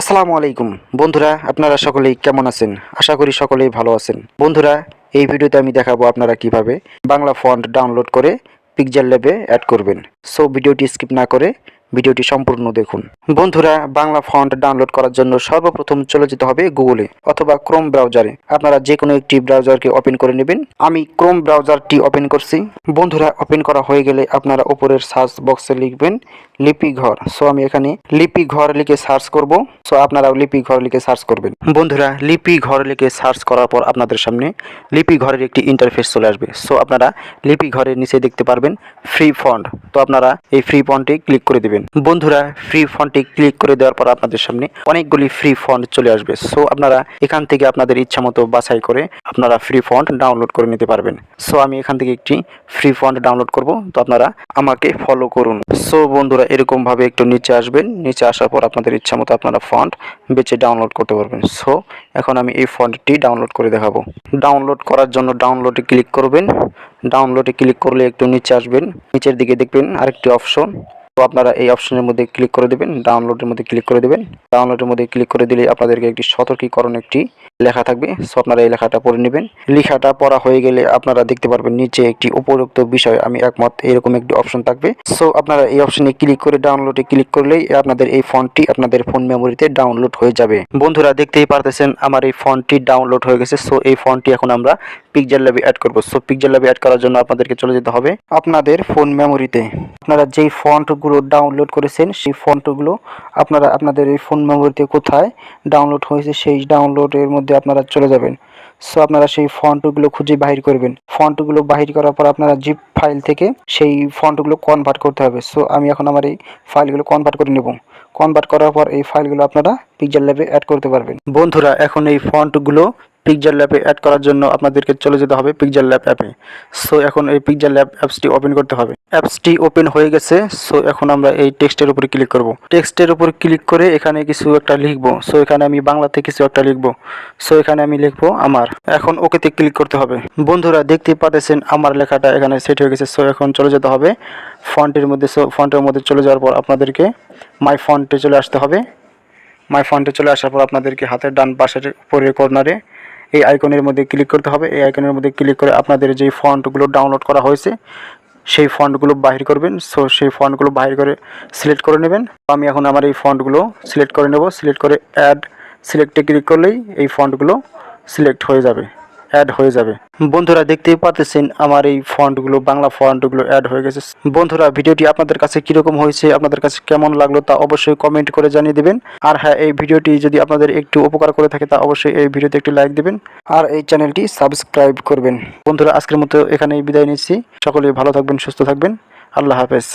আসসালামু আলাইকুম। বন্ধুরা, আপনারা সকলেই কেমন আছেন? আশা করি সকলেই ভালো আছেন। বন্ধুরা, এই ভিডিওতে আমি দেখাবো আপনারা কীভাবে বাংলা ফন্ট ডাউনলোড করে পিকজার ল্যাবে অ্যাড করবেন। সো ভিডিওটি স্কিপ না করে ভিডিওটি সম্পূর্ণ দেখুন। বন্ধুরা, বাংলা ফন্ট ডাউনলোড করার জন্য সর্বপ্রথম চলে যেতে হবে গুগলে অথবা ক্রোম ব্রাউজারে। আপনারা যে কোনো একটি ব্রাউজারকে ওপেন করে নেবেন। আমি ক্রোম ব্রাউজারটি ওপেন করছি। বন্ধুরা, ওপেন করা হয়ে গেলে আপনারা উপরের সার্চ বক্সে লিখবেন লিপি ঘর সো, আমি এখানে লিপি ঘর লিখে সার্চ করব। সো, আপনারাও লিপি ঘর লিখে সার্চ করবেন। বন্ধুরা লিপি ঘর লিখে সার্চ করার পর আপনাদের সামনে লিপি ঘরের একটি ইন্টারফেস চলে আসবে। সো, আপনারা লিপি ঘরের নিচে দেখতে পারবেন ফ্রি ফন্ট। তো, আপনারা এই ফ্রি ফন্টে ক্লিক করে দিবেন। বন্ধুরা ফ্রি ফন্টে ক্লিক করে দেওয়ার পর আপনাদের সামনে অনেকগুলি ফ্রি ফন্ট চলে আসবে। সো আপনারা এখান থেকে আপনাদের ইচ্ছা মতো বাছাই করে আপনারা ফ্রি ফন্ট ডাউনলোড করে নিতে পারবেন। সো আমি এখান থেকে একটি ফ্রি ফন্ট ডাউনলোড করব। তো আপনারা আমাকে ফলো করুন। সো বন্ধুরা এরকম ভাবে একটু নিচে আসবেন। নিচে আসার পর আপনাদের ইচ্ছা মতো আপনারা ফন্ট বেছে ডাউনলোড করতে পারবেন। সো এখন আমি এই ফন্টটি ডাউনলোড করে দেখাবো। ডাউনলোড করার জন্য ডাউনলোডে ক্লিক করবেন। ডাউনলোডে ক্লিক করলে একটু নিচে আসবেন। নিচের দিকে দেখবেন আরেকটি অপশন তো আপনারা এই অপশনের মধ্যে ক্লিক করে দেবেন ডাউনলোডের মধ্যে ক্লিক করে দেবেন। ডাউনলোডের মধ্যে ক্লিক করে দিলে আপনাদেরকে একটি সতর্কীকরণ একটি লেখা থাকবে। সো আপনারা এই লেখাটা পড়ে নেবেন। লেখাটা পড়া হয়ে গেলে আপনারা দেখতে পারবেন নিচে একটি উপরোক্ত বিষয়, আমি একমত, এরকম একটি অপশন থাকবে। সো আপনারা এই অপশনে ক্লিক করে ডাউনলোডে ক্লিক করলেই আপনাদের এই ফন্টটি আপনাদের ফোন মেমোরিতে ডাউনলোড হয়ে যাবে। বন্ধুরা, দেখতেই পারতেছেন, আমার এই ফন্টটি ডাউনলোড হয়ে গেছে। সো এই ফন্টটি এখন আমরা পিকচার ল্যাবে অ্যাড করব। সো পিকচার ল্যাবে অ্যাড করার জন্য আপনাদেরকে চলে যেতে হবে আপনাদের ফোন মেমোরিতে আপনারা যেই ফন্টগুলো ডাউনলোড করেছেন, সেই ফন্টগুলো আপনারা আপনাদের এই ফোন মেমোরিতে কোথায় ডাউনলোড হয়েছে, সেই ডাউনলোডের মধ্যে আপনারা চলে যাবেন। সো আপনারা সেই ফন্টগুলো খুঁজে বাহির করবেন। ফন্টগুলো বাহির করার পর আপনারা জিপ ফাইল থেকে সেই ফন্টগুলো কনভার্ট করতে হবে। সো আমি এখন আমার এই ফাইলগুলো কনভার্ট করে নেব। কনভার্ট করার পর এই ফাইলগুলো আপনারা পিকচার ল্যাবে অ্যাড করতে পারবেন। বন্ধুরা, এখন এই ফন্টগুলো পিকচার ল্যাবে অ্যাড করার জন্য আপনাদেরকে চলে যেতে হবে পিকচার ল্যাব অ্যাপে সো এখন এই পিকচার ল্যাব অ্যাপসটি ওপেন করতে হবে। অ্যাপসটি ওপেন হয়ে গেছে সো এখন আমরা এই টেক্সটের উপরে ক্লিক করব। টেক্সটের উপর ক্লিক করে এখানে কিছু একটা লিখব। সো এখানে আমি বাংলাতে কিছু একটা লিখব। সো এখানে আমি লিখব আমার। এখন ওকেতে ক্লিক করতে হবে। বন্ধুরা, দেখতে পাচ্ছেন আমার লেখাটা এখানে সেট হয়ে গেছে। সো এখন চলে যেতে হবে ফন্টের মধ্যে। সো ফন্টের মধ্যে চলে যাওয়ার পর আপনাদেরকে মাই ফন্টে চলে আসতে হবে। মাই ফন্টে চলে আসার পর আপনাদেরকে হাতের ডান পাশের উপরের কর্নারে এই আইকনের মধ্যে ক্লিক করতে হবে। এই আইকনের মধ্যে ক্লিক করে আপনাদের যেই ফন্টগুলো ডাউনলোড করা হয়েছে, সেই ফন্টগুলো বাহির করবেন। সো সেই ফন্টগুলো বাহির করে সিলেক্ট করে নেবেন। আমি এখন আমার এই ফন্টগুলো সিলেক্ট করে নেব। সিলেক্ট করে অ্যাড সিলেক্টে ক্লিক করলেই এই ফন্টগুলো সিলেক্ট হয়ে যাবে। অ্যাড হয়ে যাবে। বন্ধুরা দেখতেই পাচ্ছেন আমার এই ফন্টগুলো, বাংলা ফন্টগুলো অ্যাড হয়ে গেছে। বন্ধুরা ভিডিওটি আপনাদের কাছে কীরকম হয়েছে, আপনাদের কাছে কেমন লাগল তা অবশ্যই কমেন্ট করে জানিয়ে দেবেন। আর হ্যাঁ এই ভিডিওটি যদি আপনাদের একটু উপকার করে থাকে তা অবশ্যই এই ভিডিওতে একটি লাইক দেবেন। আর এই চ্যানেলটি সাবস্ক্রাইব করবেন। বন্ধুরা, আজকের মতো এখানেই বিদায় নিচ্ছি। সকলেই ভালো থাকবেন, সুস্থ থাকবেন। আল্লাহ হাফেজ।